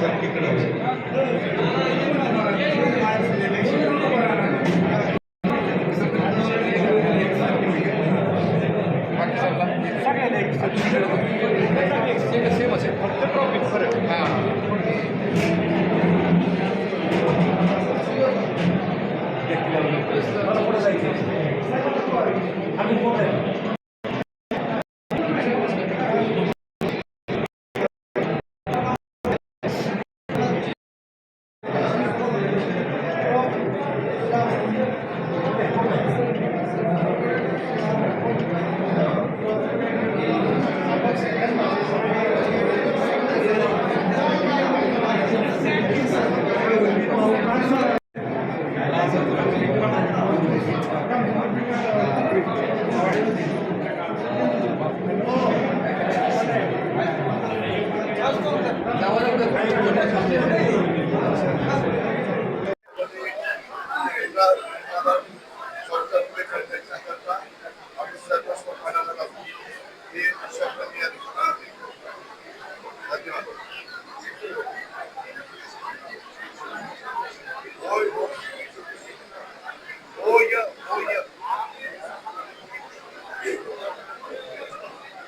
सारखीकडे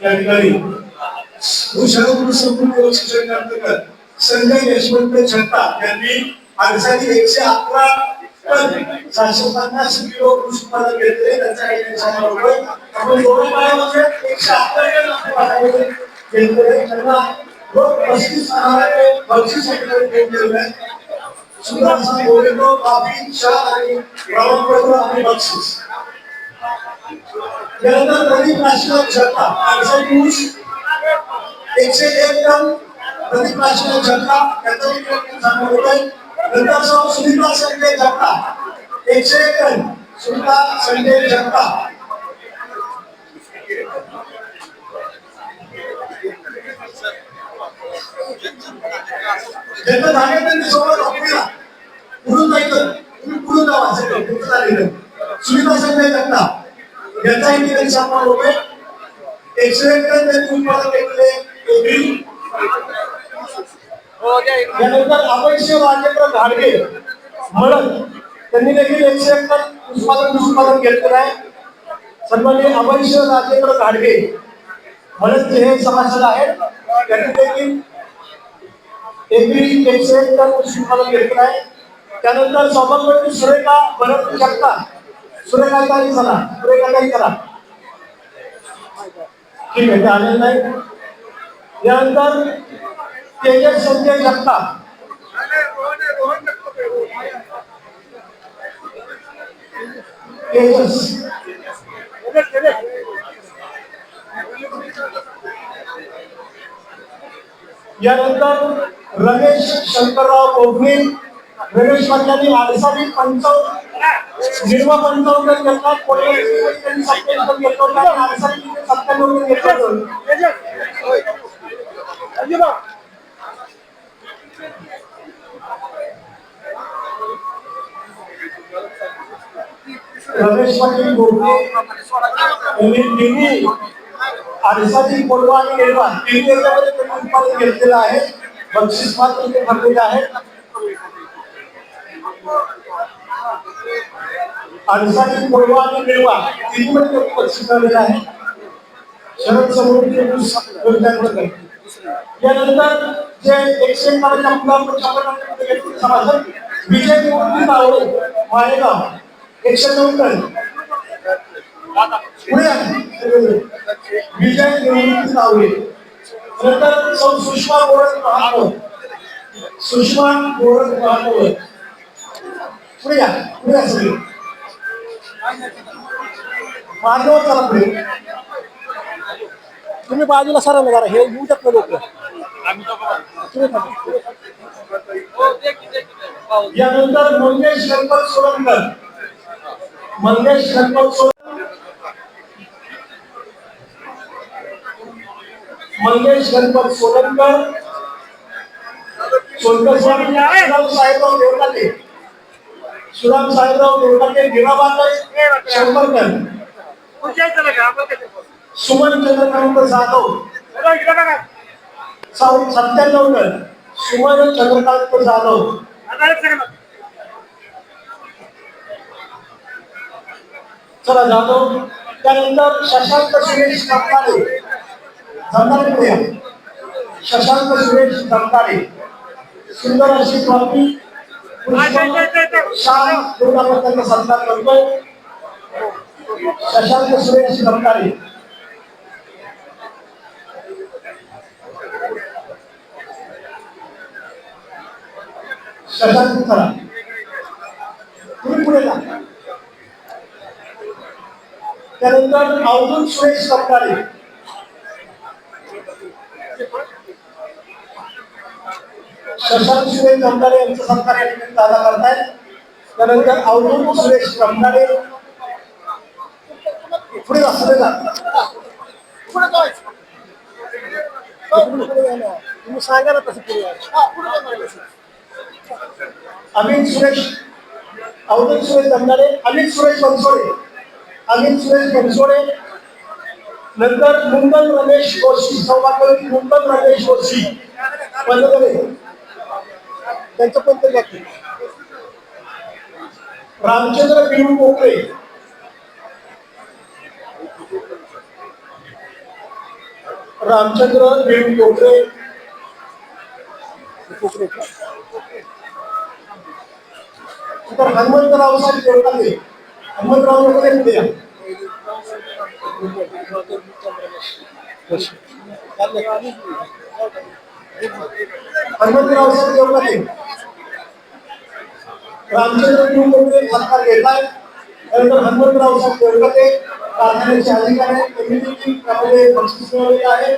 त्या ठिकाणी भूषण संपूर्ण अंतर्गत संजय यशवंत छत्ता यांनी आरसाची एकशे अकरा पण सातशे पन्नास किलो कृषी उत्पादन घेतले त्यांचा काही त्यांच्या आपण दोन पायामध्ये एकशे बक्षीस सुंदर आणि बक्षीस त्यानंतर प्रदीप नाशिक झटका एकशे एक टन प्रदीप नाशिक झटका त्याचा एक नंतर सुनीता संजय झटका एकशे एक टन सुनीता संजय झटका ज्यांचं झाले त्यांनी सोबत आपल्याला पुढून जायचं. तुम्ही पुढून जावा सगळे तुमचं झालेलं सुविधा संजय झटका यांचाही तिथे शंभर रुपये एकशे एक त्यांनी उत्पादन केलेले त्यानंतर अपयशी राजेंद्र घाडगे म्हणत त्यांनी देखील एकशे एक उत्पादन उत्पादन घेतलेलं आहे. सन्मान्य अपयशी राजेंद्र घाडगे मळदचे हे सभासद आहेत. त्यांनी देखील एप्रिल एकशे एक टन उत्पादन घेतलेलं आहे त्यानंतर सौभाग्यवती सुरेखा भरत जगताप सुरेखा काही झाला सुरेखा काही करा. ठीक आहे ते आलेलं नाही. त्यानंतर तेजस संजय जगताप तेजस. यानंतर रमेश शंकरराव कोकणे रमेश पाटलांनी आडसावी पंचावन्न निर्मा पंचावन्न घेतला कोणी त्यांनी घेतलं होतं आडसावी सत्त्याण्णव घेतलं होतं. रमेश पाटील गोडके यांनी तिन्ही कोलवा आणि निर्मा तिन्ही याच्यामध्ये पण घेतलेलं आहे. बक्षीस मात्र ते भरलेले आहे आरसाची कोलवा आणि मिळवा तिन्ही ते बक्षीस आलेलं आहे शरद समृद्धी यानंतर जे एकशे बारा आपला सभासद विजय मूर्ती तावडे मालेगाव एकशे नऊ टन पुढे विजय निवृत्ती तावडे नंतर सुषमा बोरस महानवर सुषमा बोरस महानवर पुढे या पुढे या सगळे. महानवर चला पुढे. तुम्ही बाजूला सरा जरा हे येऊ देत लोक. यानंतर मंगेश गणपत सोलंकर मंगेश गणपत सोलंकर मंगेश गणपत सोलंकर सोलकर स्वामी सुराम साहेबराव देवकाते सुराम साहेबराव देवकाते गिराबाद शंभरकर. सुमन चंद्रकांत जाधव साऊ सुमन चंद्रकांत जाधव चला जाधव त्यानंतर शशांक सुरेश कंकाळे जमदारे शशांक सुरेश कंकाळे सुंदर अशी ट्रॉफी शाल देऊन त्यांचा सन्मान करतोय. शशांक सुरेश कंकाळे शशांक करा. तुम्ही पुढे जा. त्यानंतर अवधूत सुरेश कंकाळे शशांक सुरेश कंकाळे यांचं सरकार या ठिकाणी साजरा करतायत. त्यानंतर अवधूत सुरेश कंकाळे पुढे जा पुढे ना. तुम्ही सांगा ना तसं पुढे अमित सुरेश अवधूत सुरेश दंडारे अमित सुरेश बनसोडे. अमित सुरेश बनसोडे. नंतर मुंबई रमेश जोशी सौभाग्यवती मुंबई रमेश जोशी. पंधरे त्यांचं पण ते जातील. रामचंद्र बिरू कोकळे रामचंद्र बिरू कोकळे कोकणी. हनुमंतराव साहेब देवकाते हनुमंतराव देवकाते पुढे हनुमंतराव साहेब देवकाते रामचंद्र बिरू कोकळे घेतलाय त्यानंतर हनुमंतराव साहेब कारखान्याचे अधिकारी आहेत. त्यामध्ये बक्षीस मिळवलेले आहे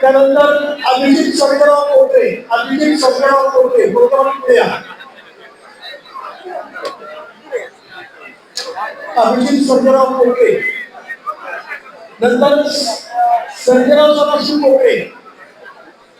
त्यानंतर अभिजित शंकरराव कोटे अभिजित शंकरराव कोटे गुरुगाव पुढे या. अभिजित शंकरराव कोटे नंतर संजयराव सदाशिव कोटे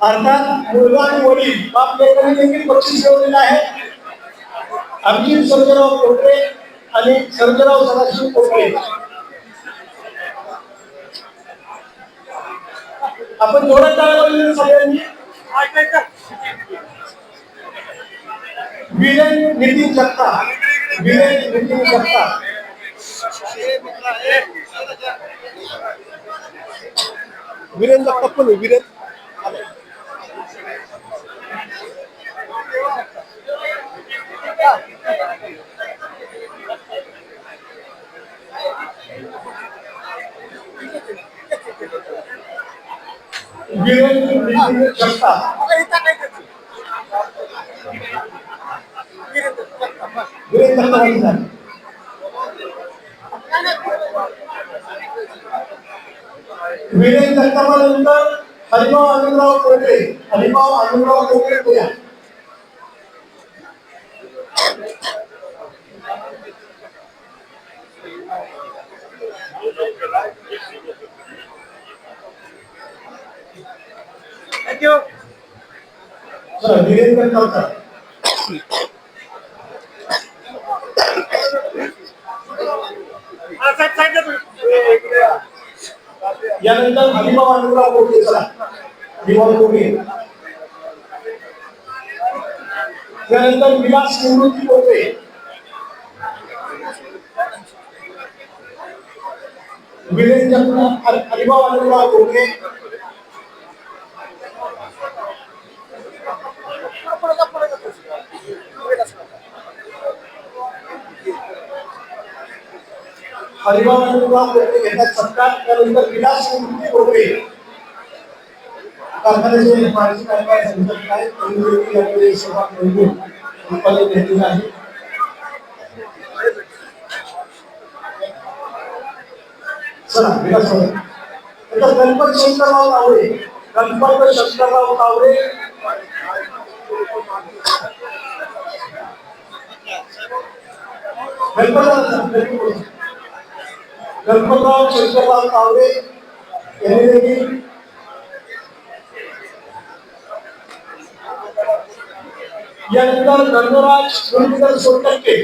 अर्थात मुलगा आणि वडील बाप लेकरांनी देखील बक्षीस मिळवलेलं आहे अभिजित सर्जराव कोटरे आणि सर्जराव सदाशिव कोटरे आपण जोरात टाळ्या वाजवल्या सगळ्यांनी? वीरेन नितीन जगता वीरेन नितीन जगता वीरेंद्र कप्पन आहे, वीरेंद्र वीरेन नितीन जगताप वीरेन जगताप यांचा. हरिभाव जगतापानंतर हरिभाऊ आनंदराव कोकळे हरिभाऊ आनंदराव कोकळे पुण्या चला वीरेन जगतापचा यानंतर हरिभाऊ आनंदराव कोकळे चला हरिभाऊ कोकळे त्यानंतर विलास निवृत्ती कोकळे वीरेन जगताप हरि- हरिभाऊ आनंदराव कोकळे हरिभाऊ आनंदराव कोकळे घेतात सत्कार त्यानंतर विलास निवृत्ती कोकळे कारखान्याचे माजी कारभार संचालक आहेत त्यांनी देखील यामध्ये सहभाग नोंदवून उत्पादन घेतलेलं आहे चला विकास करू. आता गणपत शंकरराव तावडे गणपत शंकरराव तावडे गणपतराव गणपतराव शंकरराव तावडे यांनी देखील यानंतर धर्मराज मुरलीधर सोनटक्के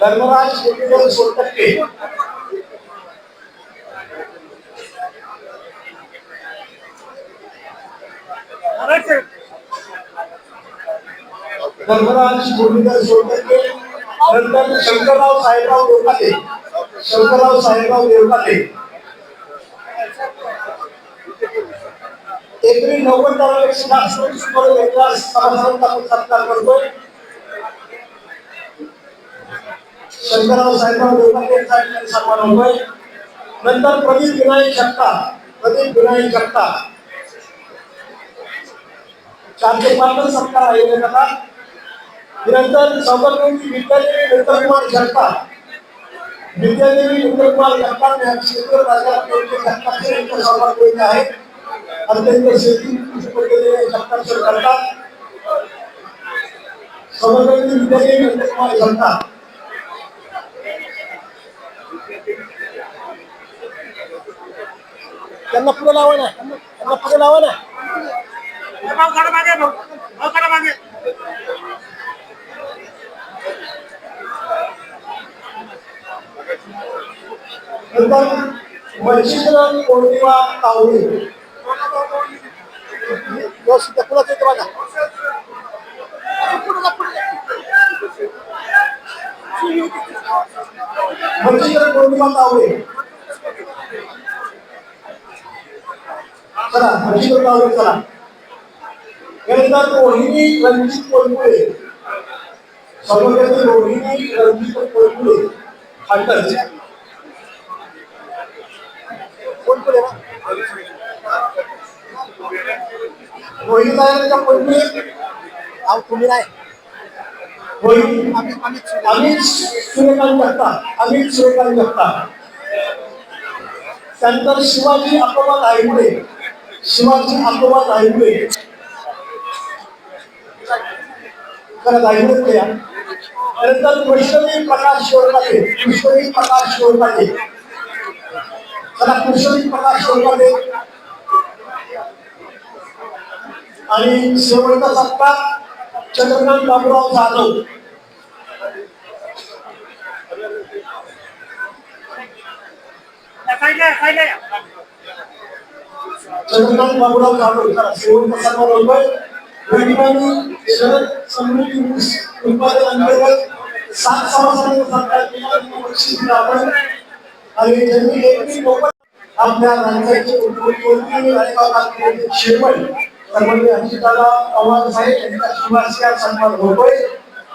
धर्मराज मुरलीधर सोनटक्के. धर्मराज मुरलीधर सोनटक्के नंतर शंकरराव साहेबराव देवकाते शंकरराव साहेबराव देवकाले एप्रिल नव्वद दरापेक्षा जास्त सभासदांचा आपण सत्कार करतोय. शंकरराव साहेबराव देवकाले यांचा सन्मान होतोय. नंतर प्रदीप विनायक शकता प्रदीप विनायक शकता चार ते पाच सत्कार आयोजन करतात नंतर सौगंधी शकता विद्यादेवी नंदकुमार जगताप या क्षेत्र राजाराम यांचा आहे. अत्यंत शेती पद्धतीने जगताप सर करतात. सौगंधी विद्यादेवी नंदकुमार जगताप त्यांना पुढे लावा ना. त्यांना पुढे लावा ना. मागे मागे. नंतर मच्छिंद्र पौर्णिमा तावडे व्यवस्थित त्या पुढे येते बघा मच्छिंद्र पौर्णिमा तावडे चला मच्छिंद्र तावडे चला यानंतर रोहिणी रणजित कोलपुळे सर्वप्रथम रोहिणी रणजित कोलपुळे हंटर रोहिणी त्याच्या कोलपुळे अहो तुम्ही नाही. रोहिणी आम्ही अमित सूर्यकांत जगता अमित सूर्यकांत जगता त्यानंतर शिवाजी अपवाद आईमुळे शिवाजी अपवाद आईमुळे खरं आईमुळे या. नंतर वैष्णवी प्रकाश प्रकाश प्रकाश आणि शेवटचा सत्ता चंद्रकांत बाबूराव जाधव. चंद्रकांत बाबूराव जाधव. शेवटचा सन्मान होतोय या ठिकाणी शरद समृद्धी उत्पादन अंतर्गत सात सभासदांचा आणि बक्षीस दिलं आपण आणि ज्यांनी एप्रिल आपल्या राज्याचे उपमुख्यमंत्री शेवट कारखान्याचे चेअरमन सन्माननीय पवार साहेब यांचा शिवासिया सन्मान होतोय.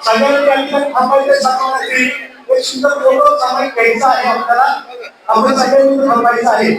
सगळ्यांनी थांबायचे सन्मानाची एक सुंदर फोटो सामायिक घ्यायचा आहे आपल्याला. आपण सगळ्यांनी थांबायचं आहे.